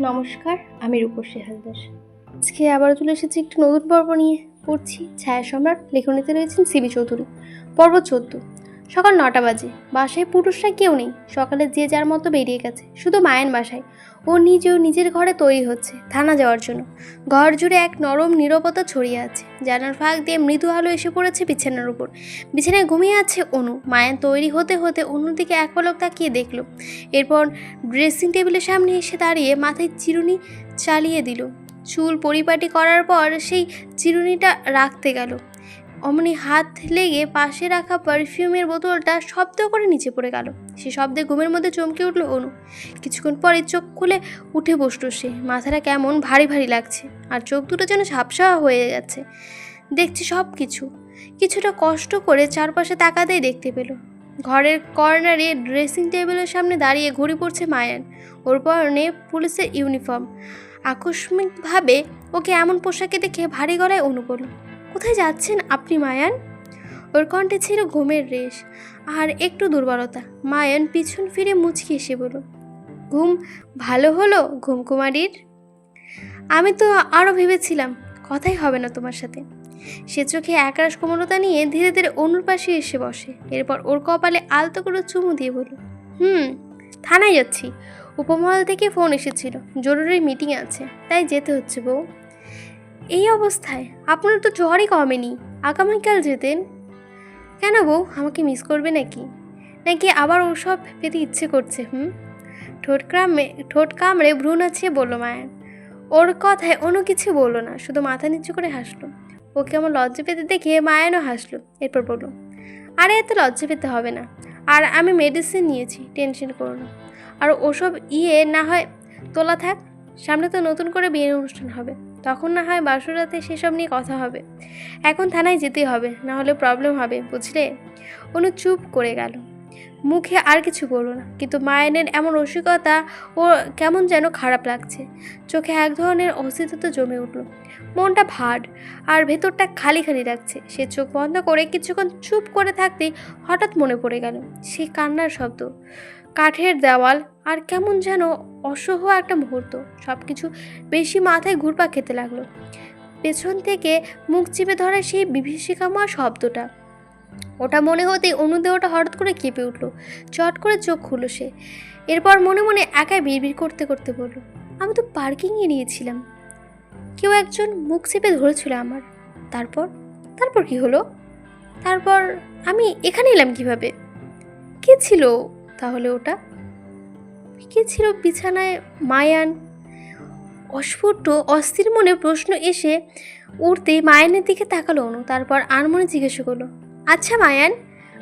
নমস্কার, আমি রূপসী হালদার। আজকে আবারও চলে এসেছি একটি নতুন পর্ব নিয়ে। পড়ছি ছায়া সম্রাট, লেখনীতে রয়েছেন সিবি চৌধুরী। পর্ব চোদ্দ সকাল নটা বাজে। বাসায় পুরুষরা কেউ নেই। সকালে যে যার মতো বেরিয়ে গেছে, শুধু মায়ের বাসায়। ও নিজেও নিজের ঘরে তৈরি হচ্ছে থানা যাওয়ার জন্য। ঘর জুড়ে এক নরম নীরবতা ছড়িয়ে আছে। জানার ফাঁক দিয়ে মৃদু আলো এসে পড়েছে বিছানার উপর। বিছানায় ঘুমিয়ে আছে অনু। মায়ের তৈরি হতে হতে অনুর দিকে এক পলক তাকিয়ে দেখল। এরপর ড্রেসিং টেবিলের সামনে এসে দাঁড়িয়ে মাথায় চিরুনি চালিয়ে দিল। চুল পরিপাটি করার পর সেই চিরুনিটা রাখতে গেল। অমনি হাত লেগে পাশে রাখা পারফিউমের বোতলটা শব্দ করে নিচে পড়ে গেল। সে শব্দে ঘুমের মধ্যে চমকে উঠল অনু। কিছুক্ষণ পরে চোখ খুলে উঠে বসল সে। মাথাটা কেমন ভারী ভারী লাগছে আর চোখ দুটো যেন ঝাপসা হয়ে যাচ্ছে। দেখছে সব কিছু কিছুটা কষ্ট করে চারপাশে তাকাতেই দেখতে পেল। ঘরের কর্নারে ড্রেসিং টেবিলের সামনে দাঁড়িয়ে ঘড়ি পড়ছে মায়ান। ওর পরনে পুলিশের ইউনিফর্ম। আকস্মিকভাবে ওকে এমন পোশাকে দেখে ভারী গলায় অনু কোথায় যাচ্ছেন আপনি, মায়ান? ওর কণ্ঠে ছিল ঘুমের রেশ আর একটু দুর্বলতা। মায়ান পিছন ফিরে মুচকি এসে বলল, ঘুম ভালো হলো, ঘুমকুমারীর? আমি তো আরও ভেবেছিলাম কথাই হবে না তোমার সাথে। সে চোখে একরাশ কোমলতা নিয়ে ধীরে ধীরে অনুর পাশে এসে বসে। এরপর ওর কপালে আলতো করে চুমু দিয়ে বলল, হুম, থানায় যাচ্ছি। উপমহল থেকে ফোন এসেছিল। জরুরি মিটিং আছে, তাই যেতে হচ্ছে বউ। এই অবস্থায় আপনার তো জ্বরই কমেনি। আগামীকাল যেতেন কেন বউ, আমাকে মিস করবে নাকি? নাকি আবার ওসব পেতে ইচ্ছে করছে, হুম? ঠোঁট কামড়ে ঠোঁট কামড়ে ভ্রু নাচিয়ে বলল মায়ান ওর কথায় অন্য কিছু বলল না, শুধু মাথা নিচু করে হাসলো। ওকে আমার লজ্জা পেতে দেখে মায়ানও হাসলো, এরপর বলল, আরে, এত লজ্জা পেতে হবে না। আর আমি মেডিসিন নিয়েছি টেনশন করো না। আর ওসব ইয়ে না হয়, তোলা থাক সামনে তো নতুন করে বিয়ের অনুষ্ঠান হবে। তখন না হয় বাসুরাতে সেসব নিয়ে কথা হবে। এখন থানায় যেতেই হবে, না হলে প্রবলেম হবে, বুঝলে? অনু চুপ করে গেল। মুখে আর কিছু বলল না, কিন্তু মায়েনের এমন রসিকতা ও কেমন যেন খারাপ লাগছে। চোখে এক ধরনের অস্তিত্ব জমে উঠল। মনটা ভার, আর ভেতরটা খালি খালি লাগছে। সে চোখ বন্ধ করে কিছুক্ষণ চুপ করে থাকতেই হঠাৎ মনে পড়ে গেল, সে কান্নার শব্দ। কাঠের দেওয়াল আর কেমন যেন অসহ একটা মুহূর্ত। সব কিছু বেশি মাথায় ঘুরপা খেতে লাগল। পেছন থেকে মুখ চিপে ধরা সেই বিভীষিকাময় শব্দটা। ওটা মনে হতেই অনুদেহটা হঠাৎ করে কেঁপে উঠল। চট করে চোখ খুললো সে। এরপর মনে মনে একাই বিড়বিড় করতে করতে বলল, আমি তো পার্কিংয়ে নিয়েছিলাম। কেউ একজন মুখ চেপে ধরেছিল আমার। তারপর? তারপর কি হলো? তারপর আমি এখানে এলাম কীভাবে? কে ছিল তাহলে ওটা? কে ছিল বিছানায় মায়ান? অস্ফুট, অস্থির মনে প্রশ্ন এসে উঠতেই মায়ানের দিকে তাকালো অনু, তারপর আনমনে জিজ্ঞেস করল আচ্ছা মায়ান,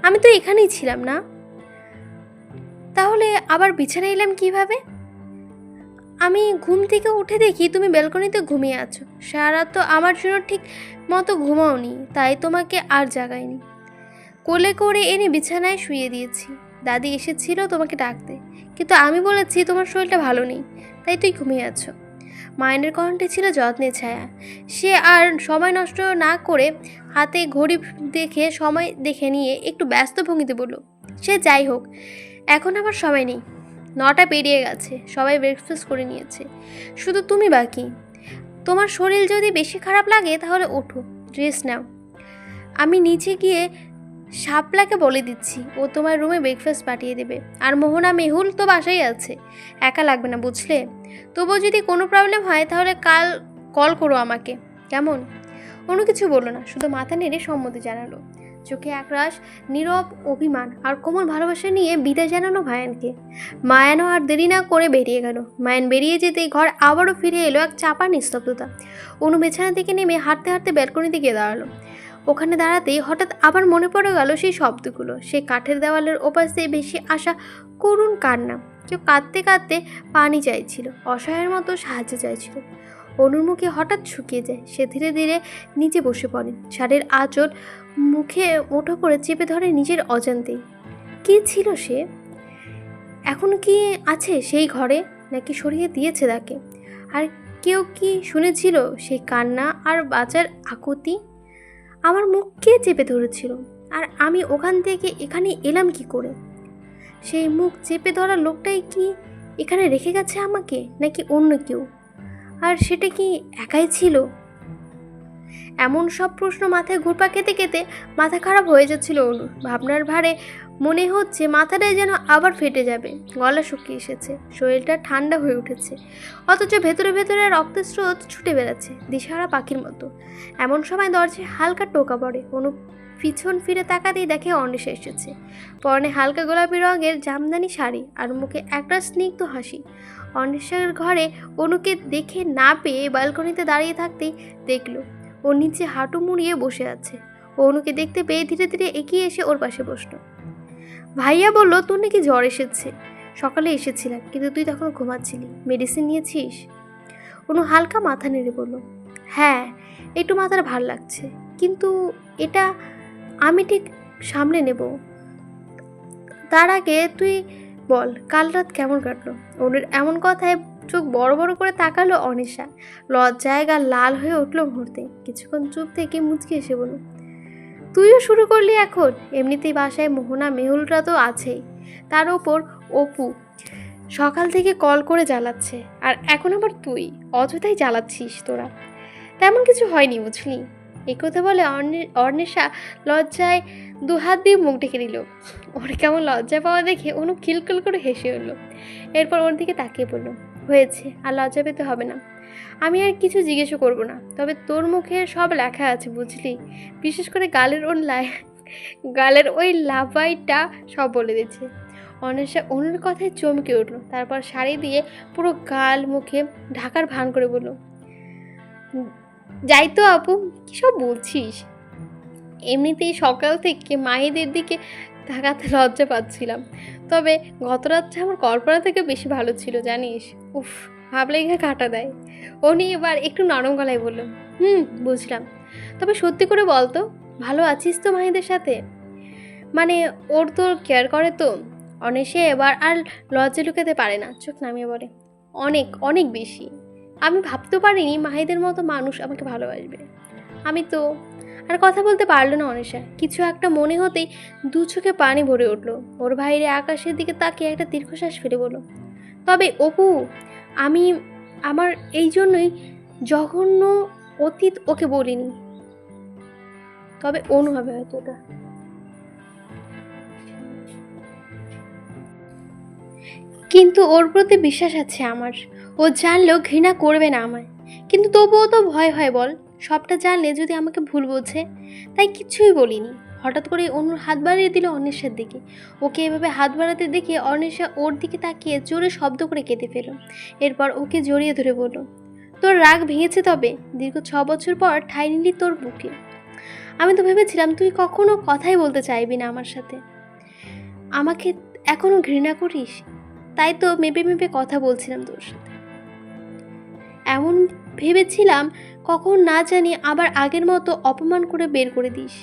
আমি তো এখানেই ছিলাম না। তাহলে আবার বিছানায় এলাম কীভাবে? আমি ঘুম থেকে উঠে দেখি তুমি ব্যালকনিতে ঘুমিয়ে আছো। সারা তো আমার জন্য ঠিক মতো ঘুমাওনি, তাই তোমাকে আর জাগাইনি। কোলে করে এনে বিছানায় শুয়ে দিয়েছি। দাদি এসেছিল তোমাকে ডাকতে। কিন্তু আমি বলেছি তোমার শরীরটা ভালো নেই, তাই তুই ঘুমিয়ে আছো। মায়ের কণ্ঠে ছিল যত্নের ছায়া। সে আর সময় নষ্ট না করে হাতে ঘড়ি দেখে সময় দেখে নিয়ে একটু ব্যস্ত ভঙ্গিতে বলল, সে যাই হোক, এখন আমার সময় নেই। নটা পেরিয়ে গেছে, সবাই ব্রেকফাস্ট করে নিয়েছে। শুধু তুমি বাকি। তোমার শরীর যদি বেশি খারাপ লাগে তাহলে ওঠো রেস্ট নাও। আমি নিচে গিয়ে শাপলাকে বলে দিচ্ছি, ও তোমার রুমে ব্রেকফাস্ট পাঠিয়ে দেবে। আর মোহনা, মেহুল তো বাসাই আছে। একা লাগবে না, বুঝলে? তবুও যদি কোনো প্রবলেম হয়, তাহলে কাল কল করো আমাকে। কেমন? অন্য কিছু বলল না, শুধু মাথা নেড়ে সম্মতি জানালো। চোখে একরাশ, নীরব অভিমান আর কোমল ভালোবাসা নিয়ে বিদায় জানানো ভায়ানকে মায়ানও আর দেরি না করে বেরিয়ে গেল। মায়ান বেরিয়ে যেতেই ঘর আবারও ফিরে এলো এক চাপা নিস্তব্ধতা। অনু বিছানা থেকে নেমে হাঁটতে হাঁটতে ব্যালকনিতে গিয়ে দাঁড়াল। ওখানে দাঁড়াতেই হঠাৎ আবার মনে পড়ে গেল সেই শব্দগুলো। সেই কাঠের দেওয়ালের ওপাশ দিয়ে ভেসে আসা করুণ কান্না। কেউ কাঁদতে কাঁদতে পানি চাইছিল, অসহায়ের মতো সাহায্য চাইছিল। অনুর মুখে হঠাৎ শুকিয়ে যায়, সে ধীরে ধীরে নিচে বসে পড়ে। শাড়ির আঁচল মুখে মুঠো করে চেপে ধরে নিজের অজান্তেই। কে ছিল সে? এখন কি আছে সেই ঘরে, নাকি সরিয়ে দিয়েছে তাকে? আর কেউ কি শুনেছিল সেই কান্না আর বাঁচার আকুতি? আমার মুখ কে চেপে ধরেছিল? আর আমি ওখান থেকে এখানে এলাম কি করে? সেই মুখ চেপে ধরা লোকটাই কি এখানে রেখে গেছে আমাকে, নাকি অন্য কেউ? আর সেটা কি একাই ছিল? এমন সব প্রশ্ন মাথায় ঘুরপা খেতে খেতে মাথা খারাপ হয়ে যাচ্ছিল অনু। ভাবনার ভারে মনে হচ্ছে মাথাটাই যেন আবার ফেটে যাবে। গলা শুকিয়ে এসেছে। শরীরটা ঠান্ডা হয়ে উঠেছে। অথচ ভেতরে ভেতরে রক্তের স্রোত ছুটে বেড়াচ্ছে দিশাহারা পাখির মতো। এমন সময় দরজায় হালকা টোকা পড়ে। অনু পিছন ফিরে তাকাতেই দেখে অনিশা এসেছে। পরনে হালকা গোলাপি রঙের জামদানি শাড়ি আর মুখে একটা স্নিগ্ধ হাসি। অনিশার ঘরে অনুকে দেখে না পেয়ে ব্যালকনিতে দাঁড়িয়ে থাকতেই দেখল ও নিচে হাঁটু মুড়িয়ে বসে আছে। অনুকে দেখতে পেয়ে ধীরে ধীরে এগিয়ে এসে ওর পাশে বসল। ভাইয়া বলল, তোর নাকি জ্বর এসেছে। সকালে এসেছিলাম, কিন্তু তুই তখন ঘুমাচ্ছিলি। মেডিসিন নিয়েছিস? অনু হালকা মাথা নেড়ে বলল হ্যাঁ একটু মাথার ভালো লাগছে। কিন্তু এটা আমি ঠিক সামলে নেব। তার আগে তুই বল, কাল রাত কেমন কাটলো? অনুর এমন কথায় চোখ বড় বড় করে তাকালো অনিশা। লজ্জায় গা লাল হয়ে উঠল মুহূর্তে। কিছুক্ষণ চুপ থেকে মুচকি এসে বলল, তুইও শুরু করলি এখন? এমনিতেই বাসায় মোহনা মেহুলরা তো আছেই। তার ওপর অপু সকাল থেকে কল করে জ্বালাচ্ছে। আর এখন আবার তুই? অযথাই জ্বালাচ্ছিস তোরা। তেমন কিছু হয়নি, বুঝলি? এ কথা বলে অর্ণে- অর্ণেশা লজ্জায় দু হাত দিয়ে মুখ ঢেকে দিল। ওর কেমন লজ্জা পাওয়া দেখে অনু খিলখিল করে হেসে উঠল। এরপর ওর দিকে তাকিয়ে পড়ল। হয়েছে, আর লজ্জা পেতে হবে না। আমি আর কিছু জিজ্ঞেসও করব না, তবে তোর মুখে সব লেখা আছে, বুঝলি? বিশেষ করে গালের ওর গালের ওই লাভাইটা সব বলে দিচ্ছে। অনেশা অনুর কথায় চমকে উঠল, তারপর শাড়ি দিয়ে পুরো গাল মুখে ঢাকার ভান করে বলল, যাই তো আপু, কী সব বলছিস? এমনিতেই সকাল থেকে মাহিদের দিকে তাকাতে লজ্জা পাচ্ছিলাম, তবে গত রাত্রে আমার কল্পনা থেকে বেশি ভালো ছিল, জানিস? উফ ভাবলে গিয়ে কাটা দেয়। উনি এবার একটু নরম গলায় বলল, হুম, বুঝলাম। তবে সত্যি করে বলতো ভালো আছিস তো মাহিদের সাথে? মানে ওর তোর কেয়ার করে তো অনেসে এবার আর লজ্জা লুকাতে পারে না। চোখ নামিয়ে বলে, অনেক অনেক বেশি। আমি ভাবতেও পারিনি মাহিদের মতো মানুষ আমাকে ভালোবাসবে। আমি তো, আর কথা বলতে পারল না অনেশা। কিছু একটা মনে হতেই দু চোখে পানি ভরে উঠল। ওর ভাইরে আকাশের দিকে তাকিয়ে একটা দীর্ঘশ্বাস ফেলে বলল তবে অপু, আমি আমার এই জন্যই জঘন্য অতীত ওকে বলিনি। তবে অনুভবে হয়তো ওটা। কিন্তু ওর প্রতি বিশ্বাস আছে আমার। ও জানলেও ঘৃণা করবে না আমায়। কিন্তু তবুও তো ভয় হয় বল, সবটা জানলে যদি আমাকে ভুল বোঝে, তাই কিছুই বলিনি। হঠাৎ করে অনুর হাত বাড়িয়ে দিল অন্বেষার দিকে। ওকে এভাবে হাত বাড়াতে দেখে অন্বেষা ওর দিকে তাকিয়ে জোরে শব্দ করে কেঁদে ফেল এরপর ওকে জড়িয়ে ধরে বলল, তোর রাগ ভেঙেছে তবে? দীর্ঘ ছ বছর পর ঠাই নিলি তোর বুকে। আমি তো ভেবেছিলাম তুই কখনো কথাই বলতে চাইবি না আমার সাথে। আমাকে এখনও ঘৃণা করিস? তাই তো মেপে মেপে কথা বলছিলাম তোর সাথে। এমন ভেবেছিলাম কখন না জানি আবার আগের মতো অপমান করে বের করে দিস।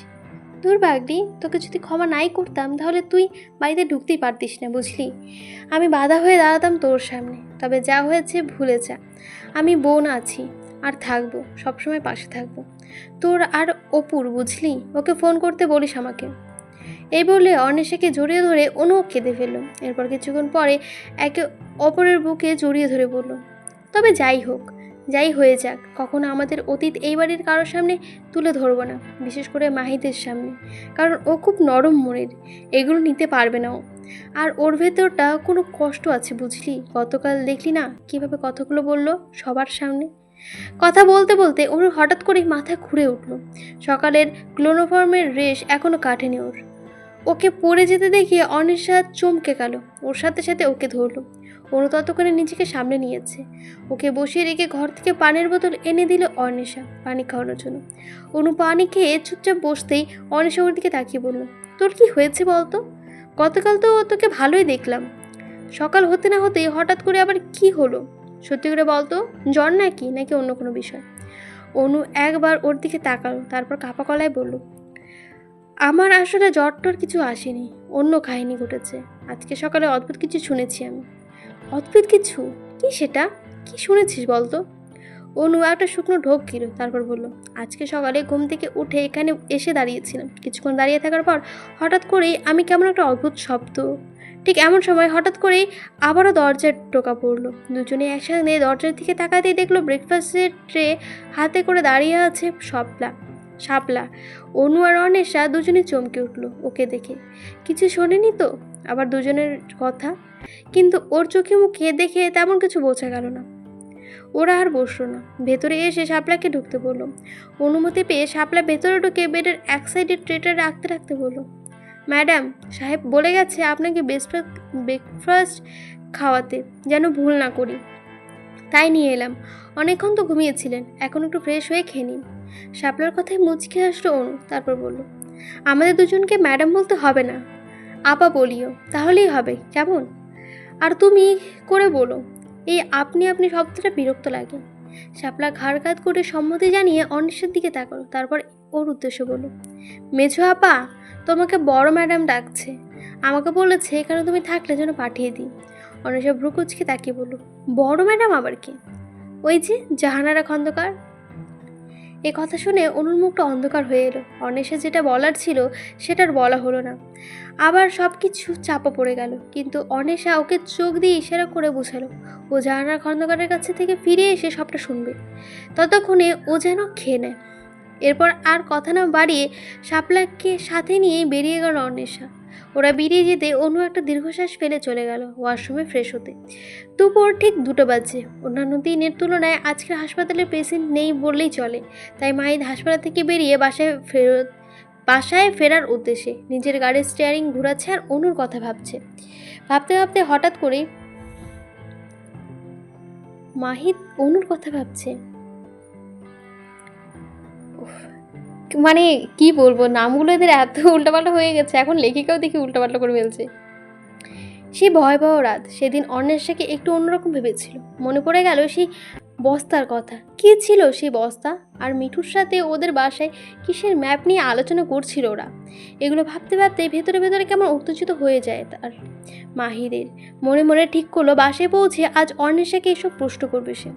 বাগদি, তোকে যদি ক্ষমা নাই করতাম, তাহলে তুই বাড়িতে ঢুকতেই পারতিস না, বুঝলি? আমি বাধা হয়ে দাঁড়াতাম তোর সামনে, তবে যা হয়েছে ভুলে যা। আমি বোন আছি, আর থাকব, সবসময় পাশে থাকব। তোর আর অপুর, বুঝলি? ওকে ফোন করতে বলিস আমাকে। এই বলে অন্বেষাকে জড়িয়ে ধরে অনু কেঁদে ফেলল। এরপর কিছুক্ষণ পরে একে অপরের বুকে জড়িয়ে ধরে বলল, তবে যাই হোক যাই হয়ে যাক, কখনো আমাদের অতীত এই বাড়ির কারোর সামনে তুলে ধরবো না, বিশেষ করে মাহিদের সামনে। কারণ ও খুব নরম মনের, এগুলো নিতে পারবে না ও। আর ওর ভেতরটা কোনো কষ্ট আছে বুঝলি? গতকাল দেখলি না কীভাবে কথাগুলো বলল সবার সামনে? কথা বলতে বলতে ওর হঠাৎ করেই মাথা ঘুরে উঠল। সকালের ক্লোনোফর্মের রেশ এখনও কাটেনি ওর। ওকে পড়ে যেতে দেখে অনিশা চমকে গেল। ওর সাথে সাথে ওকে ধরলো। অনু ততক্ষণে নিজেকে সামনে নিয়েছে। ওকে বসিয়ে রেখে ঘর থেকে পানির বোতল এনে দিল অনিশা, পানি খাওয়ানোর জন্য। অনু পানি খেয়ে চুপচাপ বসতেই অনিশা ওর দিকে তাকিয়ে বলল, তোর কি হয়েছে বলতো? গতকাল তো তোকে ভালোই দেখলাম। সকাল হতে না হতেই হঠাৎ করে আবার কি হলো? সত্যি করে বলতো, জ্বর নাকি নাকি অন্য কোনো বিষয়? অনু একবার ওর দিকে তাকালো, তারপর কাপা কলায় বলল, আমার আসলে জ্বর টর কিছু আসেনি, অন্য কাহিনী ঘটেছে। আজকে সকালে অদ্ভুত কিছু শুনেছি আমি। অদ্ভুত কিছু? কি সেটা? কি শুনেছিস বলতো? অনু একটা শুকনো ঢোক গিল, তারপর বলল, আজকে সকালে ঘুম থেকে উঠে এখানে এসে দাঁড়িয়েছিলাম। কিছুক্ষণ দাঁড়িয়ে থাকার পর হঠাৎ করেই আমি কেমন একটা অদ্ভুত শব্দ। ঠিক এমন সময় হঠাৎ করেই আবারও দরজার টোকা পড়ল। দুজনে একসাথে দরজার দিকে তাকাতেই দেখল ব্রেকফাস্টের ট্রে হাতে করে দাঁড়িয়ে আছে সপলা শাপলা। অনু আর অনেশা দুজনে চমকে উঠল ওকে দেখে। কিছু শোনেনি তো? আবার দুজনের কথা। কিন্তু ওর চোখে মুখে দেখে তেমন কিছু বোঝা গেল না। ওরা আর বসল না। ভেতরে এসে শাপলাকে ঢুকতে বলল। অনুমতি পেয়ে শাপলা ভেতরে ঢুকে বেডের এক সাইডে ট্রেটা রাখতে রাখতে বলল, ম্যাডাম, সাহেব বলে গেছে আপনাকে ব্রেকফাস্ট খাওয়াতে, যেন ভুল না করি। তাই নিয়ে এলাম। অনেকক্ষণ তো ঘুমিয়েছিলেন। এখন একটু ফ্রেশ হয়ে খেয়ে নিন। শাপলার কথায় মুচকে আসলো অনু। তারপর বলল, আমাদের দুজনকে ম্যাডাম বলতে হবে না। আপা বলিও, তাহলেই হবে, কেমন? আর তুমি করে বলো, এই আপনি আপনি শব্দটা বিরক্ত লাগে। শাপলা ঘাড় করে সম্মতি জানিয়ে অনিশের দিকে তাকালো, তারপর ওর উদ্দেশ্য বলো মেঝো আপা, তোমাকে বড় ম্যাডাম ডাকছে। আমাকে বলেছে এখানে তুমি থাকলে যেন পাঠিয়ে দিই। অনিশা ভ্রুকুচকে তাকিয়ে বলল, বড় ম্যাডাম আবার কে? ওই যে জাহানারা খন্দকার। এ কথা শুনে অনুর মুখটা অন্ধকার হয়ে এলো। অনেশা যেটা বলার ছিল সেটার বলা হলো না। আবার সব কিছু চাপা পড়ে গেল, কিন্তু অনেশা ওকে চোখ দিয়ে ইশারা করে বোঝালো। ও জাহানার খন্দকারের কাছে থেকে ফিরে এসে সবটা শুনবে। ততক্ষণে ও যেন খেয়ে নেয়। এরপর আর কথা না বাড়িয়ে শাপলাকে সাথে নিয়ে বেরিয়ে গেল অন্বেষা ওরা বেরিয়ে যেতে অনু একটা দীর্ঘশ্বাস ফেলে চলে গেল ওয়াশরুমে ফ্রেশ হতে। দুপুর ঠিক দুটো বাজে অন্যান্য দিনের তুলনায় আজকের হাসপাতালে পেশেন্ট নেই বললেই চলে। তাই মাহিদ হাসপাতাল থেকে বেরিয়ে বাসায় ফেরত, বাসায় ফেরার উদ্দেশ্যে নিজের গাড়ির স্টিয়ারিং ঘোরাচ্ছে আর অনুর কথা ভাবছে। ভাবতে ভাবতে হঠাৎ করে মাহিদ অনুর কথা ভাবছে। মানে কি বলব, নামগুলো এদের এত উল্টাপাল্টা হয়ে গেছে, এখন লেখিকাও দেখি উল্টাপাল্টা করে ফেলছে। সেই ভয়াবহ রাত, সেদিন অন্বেষাকে একটু অন্যরকম ভেবেছিল। মনে পড়ে গেল সেই বস্তার কথা। কি ছিল সেই বস্তা? আর মিঠুর সাথে ওদের বাসায় কিসের ম্যাপ নিয়ে আলোচনা করছিল ওরা? এগুলো ভাবতে ভাবতে ভেতরে ভেতরে কেমন উত্তেজিত হয়ে যায় তার মাহিরের মনে মনে ঠিক করল, বাসায় পৌঁছে আজ অন্বেষাকে এসব প্রশ্ন করবে সে।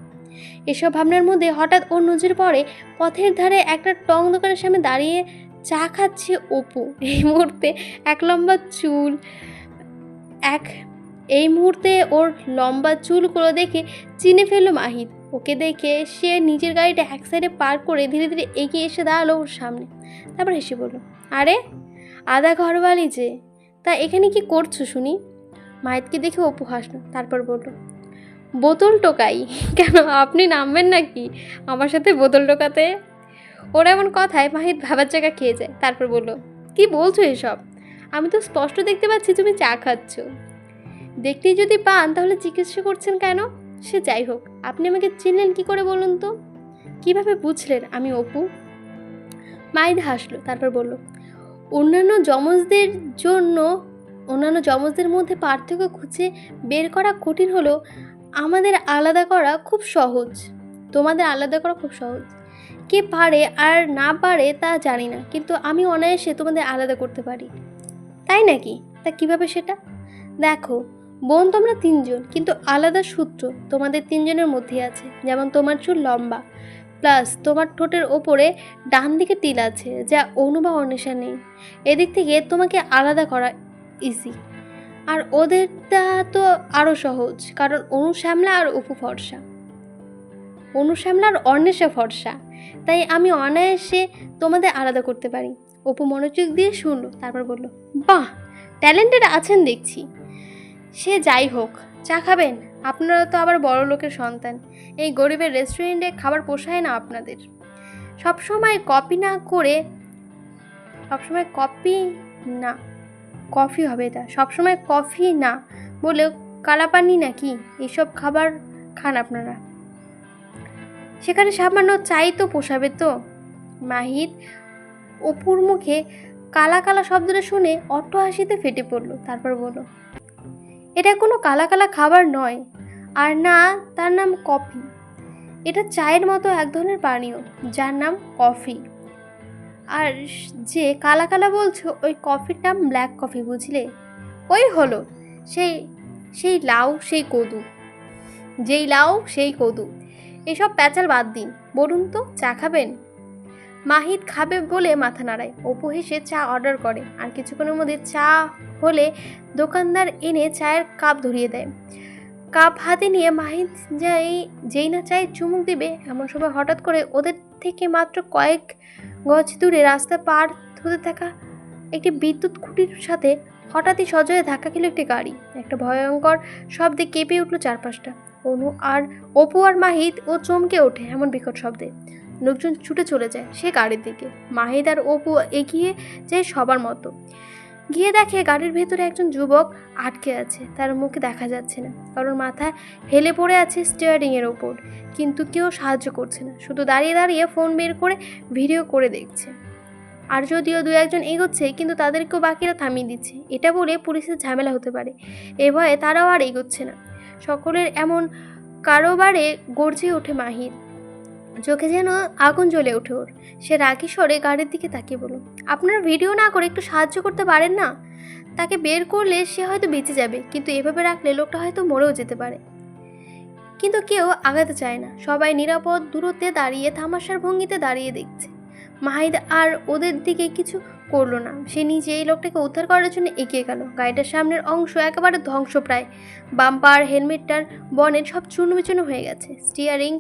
এসব ভাবনার মধ্যে হঠাৎ ওর নজর পড়ে পথের ধারে একটা টং দোকানের সামনে দাঁড়িয়ে চা খাচ্ছে অপু। এই মুহূর্তে এক লম্বা চুল, এক, এই মুহূর্তে ওর লম্বা চুলগুলো দেখে চিনে ফেলল মাহিত। ওকে দেখে সে নিজের গাড়িটা এক সাইডে পার করে ধীরে ধীরে এগিয়ে এসে দাঁড়াল ওর সামনে। তারপর হেসে বলল, আরে, আদা ঘরবালি যে, তা এখানে কি করছ শুনি? মাহিদকে দেখে অপু হাসলো, তারপর বলল বোতল টোকাই? কেন, আপনি নামবেন নাকি? আমার সাথে বোতল টোকাতে? ওর এমন কথায় মাহিদ ভাবার জায়গা খেয়ে যায়। তারপর বলল, কি বলছো এসব? আমি তো স্পষ্ট দেখতে পাচ্ছি তুমি চা খাচ্ছ। দেখতেই যদি পান, তাহলে চিকিৎসা করছেন কেন? সে যাই হোক, আপনি আমাকে চিনলেন কি করে বলুন তো? কীভাবে বুঝলেন আমি অপু? মাহিদ হাসলো, তারপর বলল, অন্যান্য যমজদের জন্য, অন্যান্য যমজদের মধ্যে পার্থক্য খুঁজে বের করা কঠিন হলো। আমাদের আলাদা করা খুব সহজ। তোমাদের আলাদা করা খুব সহজ। কে পারে আর না পারে তা জানি না, কিন্তু আমি অনায়াসে তোমাদের আলাদা করতে পারি। তাই নাকি? তা কীভাবে সেটা? দেখো, বোন তোমরা তিনজন, কিন্তু আলাদা সূত্র তোমাদের তিনজনের মধ্যে আছে। যেমন তোমার চুল লম্বা, প্লাস তোমার ঠোঁটের ওপরে ডান দিকে টিল আছে, যা অনু বা অন্বেষা নেই। এদিক থেকে তোমাকে আলাদা করা ইজি আর ওদেরটা তো আরও সহজ, কারণ অনু শ্যামলা আর উপু ফর্সা। অনু শ্যামলা আর অন্বেষা ফর্সা, তাই আমি অনায়াসে তোমাদের আলাদা করতে পারি। অপু মনোযোগ দিয়ে শুনলো, তারপর বলল, বাহ, ট্যালেন্টেড আছেন দেখছি। সে যাই হোক, চা খাবেন? আপনারা তো আবার বড় লোকের সন্তান। এই গরিবের রেস্টুরেন্টে খাবার পোষায় না আপনাদের। সবসময় কপি না করে, সবসময় কপি না কফি হবে এটা সবসময় কফি না বলে কালাপানি নাকি? এসব খাবার খান আপনারা। সেখানে সামান্য চাই তো পোষাবে তো। মাহিদ অপুর মুখে কালা কালা শব্দটা শুনে অট্ট হাসিতে ফেটে পড়ল, তারপর বলল, এটা কোনো কালা কালা খাবার নয়। আর না, তার নাম কফি। এটা চায়ের মতো এক ধরনের পানীয়, যার নাম কফি। আর যে কালা কালা বলছো, ওই কফির নাম ব্ল্যাক কফি বুঝলে? ওই হলো সেই সেই লাউ, সেই কদু। যেই লাউ, সেই কদু। এসব প্যাচাল বাদ দিন। বলুন তো চা খাবেন? মাহিদ খাবে বলে মাথা নাড়ায়। অপু হেসে চা অর্ডার করে। আর কিছুক্ষণের মধ্যে চা হলে দোকানদার এনে চায়ের কাপ ধরিয়ে দেয়। কাপ হাতে নিয়ে মাহিত যাই, যেই না চায় চুমুক দিবে, এমন সময় হঠাৎ করে ওদের থেকে মাত্র কয়েক গজ দূরে রাস্তা পার হতে থাকা একটি বিদ্যুৎ খুঁটির সাথে হঠাৎই সজয়ে ধাক্কা খেলো একটি গাড়ি। একটা ভয়ঙ্কর শব্দে কেঁপে উঠল চারপাশটা। অনু আর অপু আর মাহিদ ও চমকে ওঠে এমন বিকট শব্দে। লোকজন ছুটে চলে যায় সে গাড়ির দিকে। মাহিদ আর অপু এগিয়ে যায় সবার মতো। গিয়ে দেখে গাড়ির ভেতরে একজন যুবক আটকে আছে। তার মুখে দেখা যাচ্ছে না। কারণ মাথায় হেলে পড়ে আছে স্টিয়ারিংয়ের ওপর। কিন্তু কেউ সাহায্য করছে না। শুধু দাঁড়িয়ে দাঁড়িয়ে ফোন বের করে ভিডিও করে দেখছে। আর যদিও দু একজন এগোচ্ছে, কিন্তু তাদেরকেও বাকিরা থামিয়ে দিচ্ছে। এটা বলে পুলিশের ঝামেলা হতে পারে। এ ভয়ে তারাও আর এগোচ্ছে না। সকলের এমন কারোবারে গর্জে ওঠে মাহির। চোখে যেন আগুন জ্বলে ওঠে ওর। সে রাগি স্বরে গাড়ির দিকে তাকিয়ে বলল, আপনারা ভিডিও না করে একটু সাহায্য করতে পারেন না? তাকে বের করলে সে হয়তো বেঁচে যাবে, কিন্তু এভাবে রাখলে লোকটা হয়তো মরেও যেতে পারে। কিন্তু কেউ আগাতে চায় না। সবাই নিরাপদ দূরত্বে দাঁড়িয়ে তামাশার ভঙ্গিতে দাঁড়িয়ে দেখছে। মাহিদ আর ওদের দিকে কিছু করল না। সে নিজে এই লোকটাকে উদ্ধার করার জন্য এগিয়ে গেল। গাড়িটার সামনের অংশ একেবারে ধ্বংস প্রায় বাম্পার, হেলমেটটার বনেট সব চূর্ণ বিচূর্ণ হয়ে গেছে। স্টিয়ারিং,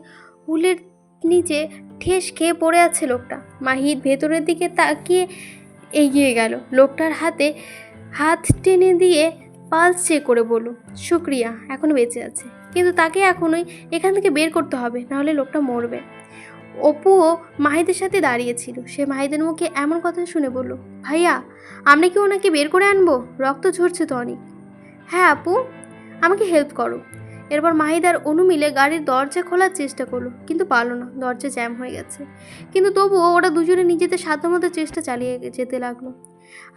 হুলের নিচে ঠেস খেয়ে পড়ে আছে লোকটা। মাহিদ ভেতরের দিকে তাকিয়ে এগিয়ে গেল। লোকটার হাতে হাত টেনে দিয়ে পালস চেক করে বলল, শুক্রিয়া এখনও বেঁচে আছে। কিন্তু তাকে এখনই এখান থেকে বের করতে হবে, নাহলে লোকটা মরবে। অপুও মাহিদের সাথে দাঁড়িয়েছিল সে মাহিদের মুখে এমন কথা শুনে বলল, ভাইয়া, আমরা কি ওনাকে বের করে আনব? রক্ত ঝরছে তো অনেক। হ্যাঁ আপু, আমাকে হেল্প করো। এরপর মাহিদার অনু মিলে গাড়ির দরজা খোলার চেষ্টা করল, কিন্তু পারল না। দরজা জ্যাম হয়ে গেছে। কিন্তু তবুও ওরা দুজনে নিজেদের সাধ্যমতো চেষ্টা চালিয়ে যেতে লাগল।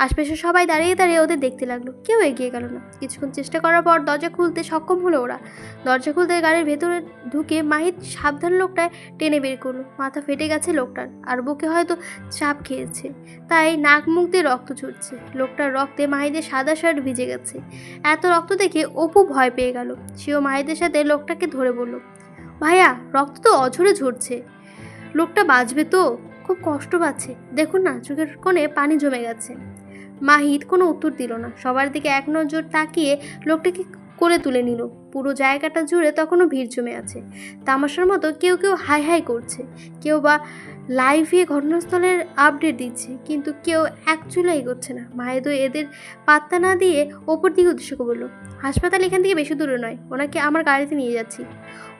আশপাশে সবাই দাঁড়িয়ে দাঁড়িয়ে ওদের দেখতে লাগল। কেউ এগিয়ে গেল না। কিছুক্ষণ চেষ্টা করার পর দরজা খুলতে সক্ষম হলো ওরা। দরজা খুলতে গাড়ির ভেতরে ঢুকে মাহিদ সাবধান লোকটায় টেনে বের করল। মাথা ফেটে গেছে লোকটার, আর বুকে হয়তো চাপ খেয়েছে। তাই নাক মুখ দিয়ে রক্ত ছুটছে লোকটার রক্তে মাহিদের সাদা শার্ট ভিজে গেছে। এত রক্ত দেখে অপু ভয় পেয়ে গেল। সেও মাহিদের সাথে লোকটাকে ধরে বলল, ভাইয়া, রক্ত তো অঝরে ঝরছে। লোকটা বাঁচবে তো? খুব কষ্ট পাচ্ছে। দেখুন না, চোখের কোণে পানি জমে গেছে। মাহিদ কোনো উত্তর দিল না। সবার দিকে এক নজর তাকিয়ে লোকটাকে কোলে তুলে নিল। পুরো জায়গাটা জুড়ে তখনও ভিড় জমে আছে। তামাশার মতো কেউ কেউ হাই হাই করছে, কেউ বা লাইভে ঘটনাস্থলের আপডেট দিচ্ছে, কিন্তু কেউ অ্যাকচুয়ালি এগোচ্ছে না। মাহিদও এদের পাত্তা না দিয়ে ওপর দিকে উদ্দেশ্য বলল, হাসপাতাল এখান থেকে বেশি দূরে নয়, ওনাকে আমার গাড়িতে নিয়ে যাচ্ছি।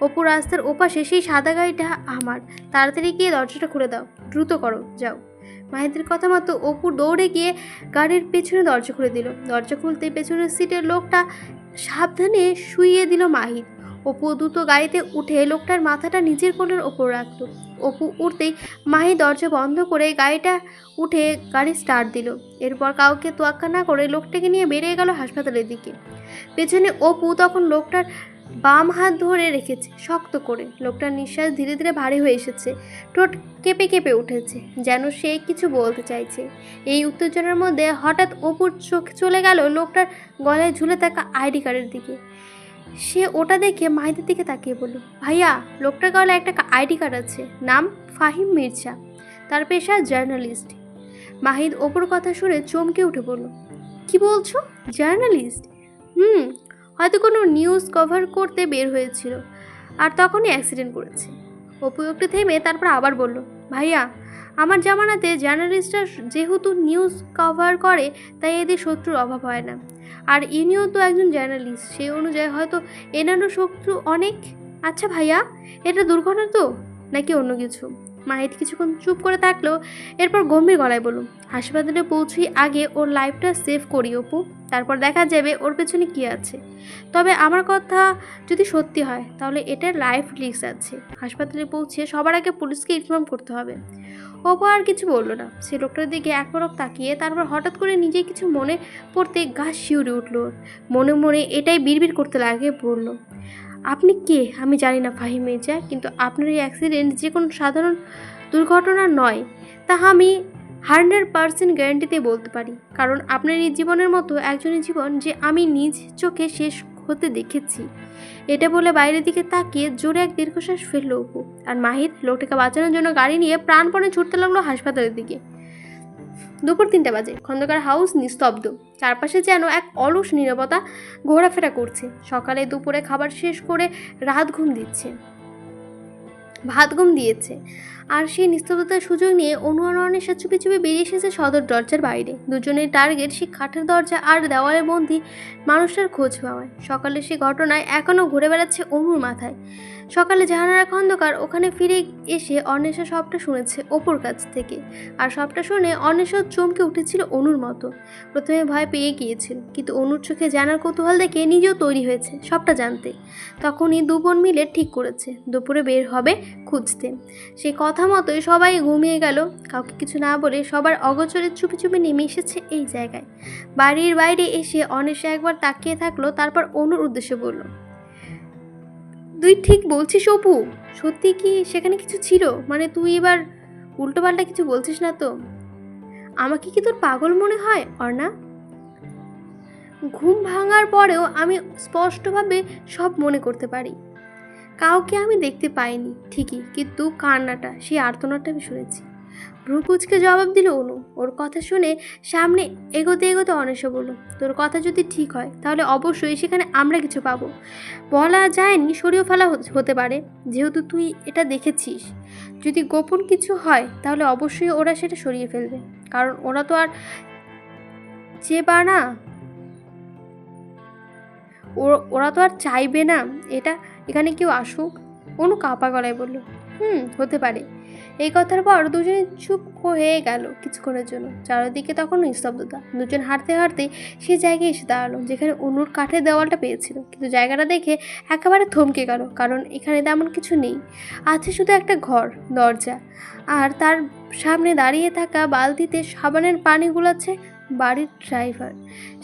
অপু রাস্তার ওপাশে সেই সাদা গাড়িটা আমার। তাড়াতাড়ি গিয়ে দরজাটা খুলে দাও, দ্রুত করো, যাও। মাহিদের কথা মতো অপু দৌড়ে গিয়ে গাড়ির পেছনে দরজা খুলে দিল। দরজা খুলতে পেছনের সিটের লোকটা সাবধানে শুইয়ে দিল মাহি অপু দ্রুত গাড়িতে উঠে লোকটার মাথাটা নিজের কোলের ওপর রাখল। অপু উঠতেই মাহি দরজা বন্ধ করে গাড়িটা উঠে গাড়ি স্টার্ট দিল। এরপর কাউকে তোয়াক্কা না করে লোকটাকে নিয়ে বেরিয়ে গেল হাসপাতালের দিকে। পেছনে অপু তখন লোকটার বাম হাত ধরে রেখেছে, শক্ত করে। লোকটার নিঃশ্বাস ধীরে ধীরে ভারী হয়ে এসেছে। ঠোঁট কেঁপে কেঁপে উঠেছে, যেন সে কিছু বলতে চাইছে। এই উত্তেজনার মধ্যে হঠাৎ অপুর চোখ চলে গেল লোকটার গলায় ঝুলে থাকা আইডি কার্ডের দিকে। সে ওটা দেখে মাহিদের দিকে তাকিয়ে বলল, ভাইয়া, লোকটার গলায় একটা আইডি কার্ড আছে, নাম ফাহিম মির্জা। তার পেশা জার্নালিস্ট। মাহিদ ওপর কথা শুনে চমকে উঠে বলল, কি বলছো? জার্নালিস্ট? হুম হয়তো কোনো নিউজ কভার করতে বের হয়েছিল। আর তখনই অ্যাক্সিডেন্ট করেছে। অপু একটু থেমে তারপর আবার বলল, ভাইয়া, আমার জামানাতে জার্নালিস্টরা যেহেতু নিউজ কভার করে, তাই এদের শত্রুর অভাব হয় না। আর ইনিও তো একজন জার্নালিস্ট সেই অনুযায়ী হয়তো এনারও শত্রু অনেক। আচ্ছা ভাইয়া, এটা দুর্ঘটনা তো? নাকি অন্য কিছু? মাহিত কিছুক্ষণ চুপ করে থাকল, এরপর গম্ভীর গলায় বলুন হাসপাতালে পৌঁছই আগে ওর লাইফটা সেভ করি অপু, তারপর দেখা যাবে ওর পেছনে কী আছে। তবে আমার কথা যদি সত্যি হয়, তাহলে এটার লাইফ রিক্স আছে। হাসপাতালে পৌঁছে সবার আগে পুলিশকে ইনফর্ম করতে হবে। অপু আর কিছু বলল না। সে লোকটার দিকে এক পলক তাকিয়ে, তারপর হঠাৎ করে নিজে কিছু মনে পড়তে গা শিউরে উঠল। মনে মনে এটাই বিড়বিড় করতে লাগে বলল আপনি কে? আমি জানি না, ফাহিম মির্জা, কিন্তু আপনার এই অ্যাক্সিডেন্ট যে কোনো সাধারণ দুর্ঘটনা নয়, তা আমি হান্ড্রেড পার্সেন্ট গ্যারান্টিতে বলতে পারি। কারণ আপনার এই জীবনের মতো একজনের জীবন যে আমি নিজ চোখে শেষ হতে দেখেছি, এটা বলে বাইরের দিকে তাকিয়ে জোরে এক দীর্ঘশ্বাস ফেলল আর মাহিদ লোকটাকে বাঁচানোর জন্য গাড়ি নিয়ে প্রাণপণে ছুটতে লাগল হাসপাতালের দিকে। দুপুর তিনটে বাজে। খন্দকার হাউস নিস্তব্ধ। চারপাশে যেন এক অলস নীরবতা ঘোরাফেরা করছে। সকালে দুপুরে খাবার শেষ করে রাত ঘুম দিচ্ছে। ভাত ঘুম দিয়েছে। আর সেই নিস্তব্ধতার সুযোগ নিয়ে অনু আর অনেশা চুপি চুপি বেরিয়ে এসেছে সদর দরজার বাইরে। দুজনের টার্গেট সেই কাঠের দরজা আর দেওয়ালে বন্দি মানুষটার খোঁজ পাওয়ায়। সকালে সে ঘটনায় এখনও ঘুরে বেড়াচ্ছে অনুর মাথায়। সকালে জাহানারা খন্দকার ওখানে ফিরে এসে অন্বেষা সবটা শুনেছে অপুর কাছ থেকে। আর সবটা শুনে অন্বেষা চমকে উঠেছিল অনুর মতো। প্রথমে ভয় পেয়ে গিয়েছিল, কিন্তু অনুর চোখে জানার কৌতূহল দেখে নিজেও তৈরি হয়েছে সবটা জানতে। তখনই দু বোন মিলে ঠিক করেছে, দুপুরে বের হবে খুঁজতে। সেই কথা মতোই সবাই ঘুমিয়ে গেল। কাউকে কিছু না বলে সবার অগোচরে চুপি চুপি নেমে এসেছে এই জায়গায়। বাড়ির বাইরে এসে অনেশা একবার তাকিয়ে থাকল, তারপর অনুর উদ্দেশ্যে বলল তুই ঠিক বলছিস অপু। সত্যি কি সেখানে কিছু ছিল? মানে তুই এবার উল্টোপাল্টা কিছু বলছিস না তো? আমাকে কি তোর পাগল মনে হয়, অর্ণা? ঘুম ভাঙার পরেও আমি স্পষ্টভাবে সব মনে করতে পারি। কাউকে আমি দেখতে পাইনি, ঠিকই, কিন্তু কান্নাটা, সেই আর্তনাটা আমি শুনেছি। ভ্রুকুচকে জবাব দিল অনু। ওর কথা শুনে সামনে এগোতে এগোতে অনেশা বলল, তোর কথা যদি ঠিক হয়, তাহলে অবশ্যই সেখানে আমরা কিছু পাবো। বলা যায়নি সরিয়ে ফেলা হতে- পারে, যেহেতু তুই এটা দেখেছিস। যদি গোপন কিছু হয়, তাহলে অবশ্যই ওরা সেটা সরিয়ে ফেলবে। কারণ ওরা তো আর চেবা না। ওরা তো আর চাইবে না। এটা এখানে কেউ আসুক? অনু কাপা গলায় বলল, হুম, হতে পারে। এই কথার পর দুজনে চুপ হয়ে গেল কিছুক্ষণের জন্য। চারিদিকে তখন নিস্তব্ধতা। দুজন হাঁটতে হাঁটতে সে জায়গায় এসে দাঁড়াল, যেখানে অনুর কাঠের দেওয়ালটা পেয়েছিল। কিন্তু জায়গাটা দেখে একেবারে থমকে গেল, কারণ এখানে তেমন কিছু নেই। আছে শুধু একটা ঘর, দরজা, আর তার সামনে দাঁড়িয়ে থাকা বালতিতে সাবানের পানি গুলাচ্ছে বাড়ির ড্রাইভার।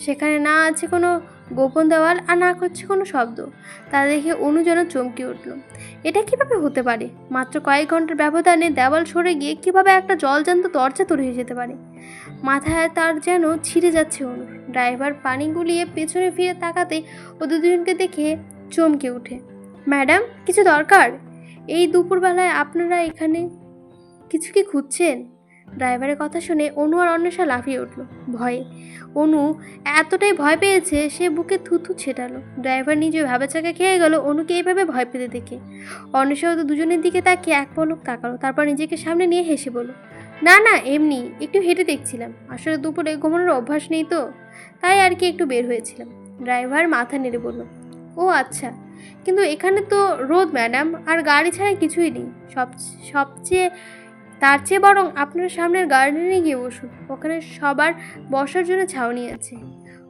সেখানে না আছে কোনো গোপন দেওয়াল আর না করছে কোনো শব্দ। তা দেখে অনু যেন চমকে উঠল। এটা কীভাবে হতে পারে? মাত্র কয়েক ঘণ্টার ব্যবধানে দেওয়াল সরে গিয়ে কীভাবে একটা জলজান্ত দরজা তৈরি হয়ে যেতে পারে? মাথায় তার যেন ছিঁড়ে যাচ্ছে অনু। ড্রাইভার পানি গুলিয়ে পেছনে ফিরে তাকাতে ওদের দুজনকে দেখে চমকে ওঠে। ম্যাডাম, কিছু দরকার? এই দুপুরবেলায় আপনারা এখানে কিছু কি খুঁজছেন? ড্রাইভারের কথা শুনে অনু আর অন্বেষা লাফিয়ে উঠল। ভয়ে। অনু এতটাই ভয় পেয়েছে, সে বুকে থুথু ছেটালো। ড্রাইভার নিজে ভাবেচাকা খেয়ে গেল, অনুকে এইভাবে ভয় পেতে দেখে। অন্বেষাও তো দুজনের দিকে তাকিয়ে এক পলক তাকালো, তারপর নিজেকে সামনে নিয়ে হেসে বলল, না না, এমনি, একটু হেঁটে দেখছিলাম। আসলে দুপুরে ঘুমানোর অভ্যাস নেই তো, তাই আর কি একটু বের হয়েছিলাম। ড্রাইভার মাথা নেড়ে বলল, ও আচ্ছা কিন্তু এখানে তো রোদ, ম্যাডাম, আর গাড়ি ছাড়া কিছুই নেই। সব সবচেয়ে তার চেয়ে বরং আপনার সামনের গার্ডেনে গিয়ে বসুন। ওখানে সবার বসার জন্য ছাউনি আছে।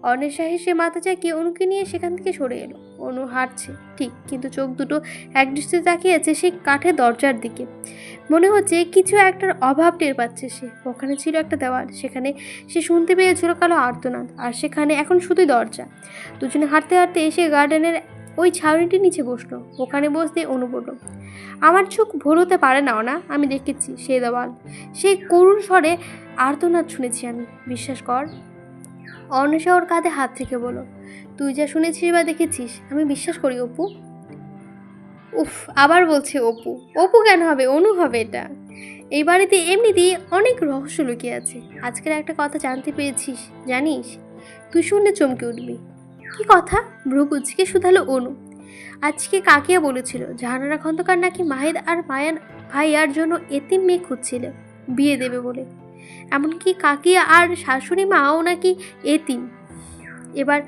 অনেশা হেসে মাথা চাকিয়ে অনুকে নিয়ে সেখান থেকে সরে এলো। অনু হাঁটছে, ঠিক, কিন্তু চোখ দুটো এক দৃষ্টিতে তাকিয়ে আছে সেই কাঠের দরজার দিকে। মনে হচ্ছে কিছু একটার অভাব টের পাচ্ছে সে। ওখানে ছিল একটা দেওয়াল, সেখানে সে শুনতে পেয়েছিল কালো আর্তনাদ, আর সেখানে এখন শুধুই দরজা। দুজনে হাঁটতে হাঁটতে এসে গার্ডেনের ওই ছাউনিটির নিচে বসল, ওখানে বসতে অনু আমার চোখ ভুল হতে পারে না না আমি দেখেছি সেই দেওয়াল। সেই করুণ স্বরে আর্তনাদ শুনেছি আমি, বিশ্বাস কর। অন্বেষা ওর কাঁধে হাত থেকে বলো তুই যা শুনেছিস বা দেখেছিস, আমি বিশ্বাস করি, অপু। উফ, আবার বলছে অপু। অপু কেন হবে? অনু হবে এটা? এই বাড়িতে এমনিতেই অনেক রহস্য লুকিয়ে আছে। আজকের একটা কথা জানতে পেরেছিস, জানিস? তুই শুনলে চমকে উঠবি। কি কথা? ভ্রুকুচকে শুধালো অনু। আজকে কাকিয়া বলেছিল, জাহানারা খন্দকার নাকি মাহিদ আর মায়ান ভাইয়ার জন্য এতিম মেয়ে খুঁজছিল, বিয়ে দেবে বলে। এমনকি কাকিয়া আর শাশুড়ি মাও নাকি এতিম। এবার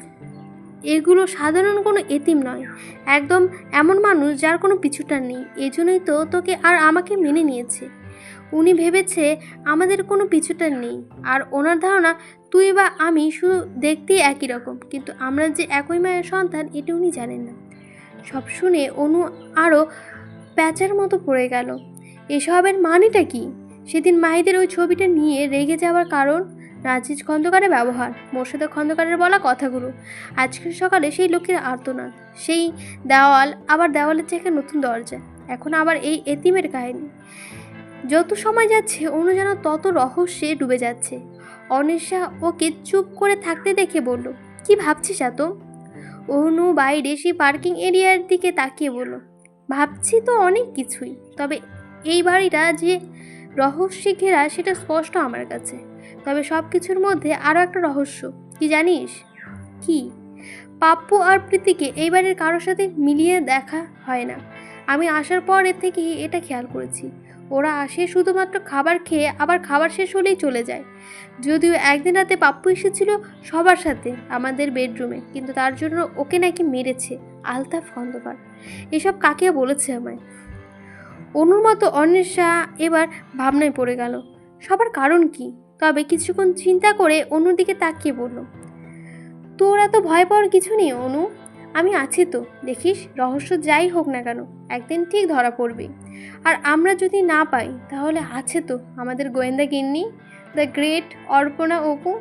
এগুলো সাধারণ কোনো এতিম নয়। একদম এমন মানুষ যার কোনো পিছুটার নেই। এজন্যই তো তোকে আর আমাকে মেনে নিয়েছে। উনি ভেবেছে আমাদের কোনো পিছুটা নেই। আর ওনার ধারণা, তুই বা আমি শুধু দেখতেই একই রকম, কিন্তু আমরা যে একই মায়ের সন্তান, এটা উনি জানেন না। সব শুনে অনু আরও প্যাচার মতো পড়ে গেল। এসবের মানেটা কি? সেদিন মাহিদের ওই ছবিটা নিয়ে রেগে যাওয়ার কারণ? রাজিজ খন্দকারের ব্যবহার, মোর্শেদা খন্দকারের বলা কথাগুলো, আজকের সকালে সেই লোকের আর্তনাদ, সেই দেওয়াল, আবার দেওয়ালের জায়গায় নতুন দরজা, এখন আবার এই এতিমের কাহিনী। যত সময় যাচ্ছে অনু যেন তত রহস্যে ডুবে যাচ্ছে। অনিশা ওকে চুপ করে থাকতে দেখে বলল, কি ভাবছিস এত? অনু বাইরে সেই পার্কিং এরিয়ার দিকে তাকিয়ে বলল, ভাবছি তো অনেক কিছুই, তবে এই বাড়িটা যে রহস্যে ঘেরা সেটা স্পষ্ট আমার কাছে। তবে সব কিছুর মধ্যে আরও একটা রহস্য, কি জানিস? কি? পাপ্পু আর প্রীতিকে এই বাড়ির কারোর সাথে মিলিয়ে দেখা হয় না। আমি আসার পরের থেকেই এটা খেয়াল করেছি। ওরা আসে শুধুমাত্র খাবার খেয়ে আবার খাবার শেষ হলেই চলে যায়। যদিও একদিন রাতে পাপ্পু এসেছিল সবার সাথে, আমাদের বেডরুমে, কিন্তু তার জন্য ওকে নাকি মেরেছে আলতাফ খন্দকার। এসব কাকে বলেছে আমায়? অনুর মতো অন্বেষা এবার ভাবনায় পড়ে গেল। সবার কারণ কি? তবে কিছুক্ষণ চিন্তা করে অনুর দিকে তাকিয়ে বলল, তোর এত ভয় পাওয়ার কিছু নেই, অনু? আমি আছি তো, দেখিস, রহস্য যাই হোক না কেন, একদিন ঠিক ধরা পড়বে আর আমরা যদি না পাই, তাহলে আছে তো আমাদের গোয়েন্দা গিন্নি, দ্য গ্রেট অর্পণা অপু।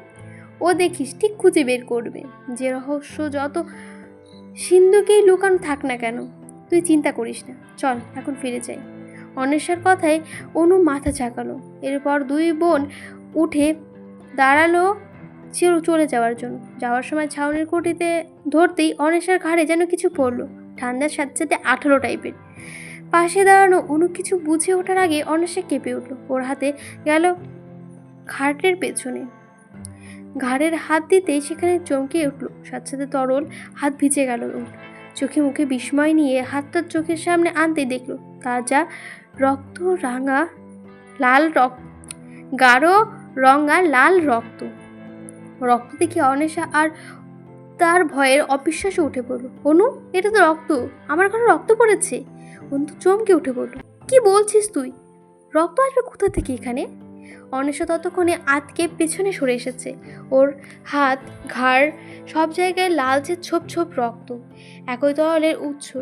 ও দেখিস, ঠিক খুঁজে বের করবে যে রহস্য যত সিন্ধুকেই লুকানো থাক না কেন, তুই চিন্তা করিস না, চল এখন ফিরে যাই। অন্বেষার কথায় অনু মাথা ঝাঁকালো, এরপর দুই বোন উঠে দাঁড়াল ছিল চলে যাওয়ার জন্য। যাওয়ার সময় ছাউনির কুটিতে ধরতেই অনেশার ঘাড়ে যেন কিছু পড়ল। ঠান্ডার সাথে সাথে আঠালো টাইপের। পাশে দাঁড়ানো অনু কিছু বুঝে ওঠার আগে অনেশা কেঁপে উঠল। ওর হাতে গেল ঘাটের পেছনে। ঘাড়ের হাত দিতেই সেখানে চমকে উঠল। সাথে সাথে তরল হাত ভিজে গেল ওর। চোখে মুখে বিস্ময় নিয়ে হাতটা চোখের সামনে আনতেই দেখল, তাজা রক্ত রাঙা লাল রক্ত, গাঢ় রঙা লাল রক্ত। রক্ত দেখে অনেশা আর তার ভয়ের অবিশ্বাসে উঠে পড়ল। অনু, এটা তো রক্ত। আমার ঘরে রক্ত পড়েছে। অনু তো চমকে উঠে পড়ল। কি বলছিস তুই? রক্ত আসবে কোথা থেকে এখানে? অনেশা ততক্ষণে আতকে পেছনে সরে এসেছে। ওর হাত, ঘাড়, সব জায়গায় লালচে ছোপ ছোপ রক্ত। একই তরলের উৎস।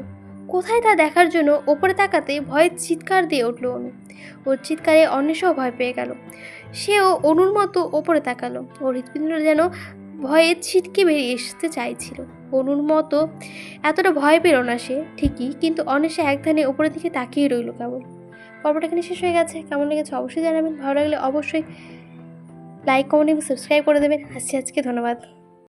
কোথায় তা দেখার জন্য ওপরে তাকাতে ভয়ের চিৎকার দিয়ে উঠল অনু। ওর চিৎকারে অন্বেষাও ভয় পেয়ে গেল। সেও অনুর মতো ওপরে তাকালো। ও হৃৎপিণ্ড যেন ভয়ে ছিটকে বেরিয়ে আসতে চাইছিল। অনুর মতো এতটা ভয় পেল না সে, ঠিকই, কিন্তু অনেশা একধানে ওপরের দিকে তাকিয়ে রইল কেমন পর্বটা এখানে শেষ হয়ে গেছে। কেমন লেগেছে অবশ্যই জানাবেন। ভালো লাগলে অবশ্যই লাইক কমেন্ট এবং সাবস্ক্রাইব করে দেবেন। আসছি আজকে, ধন্যবাদ।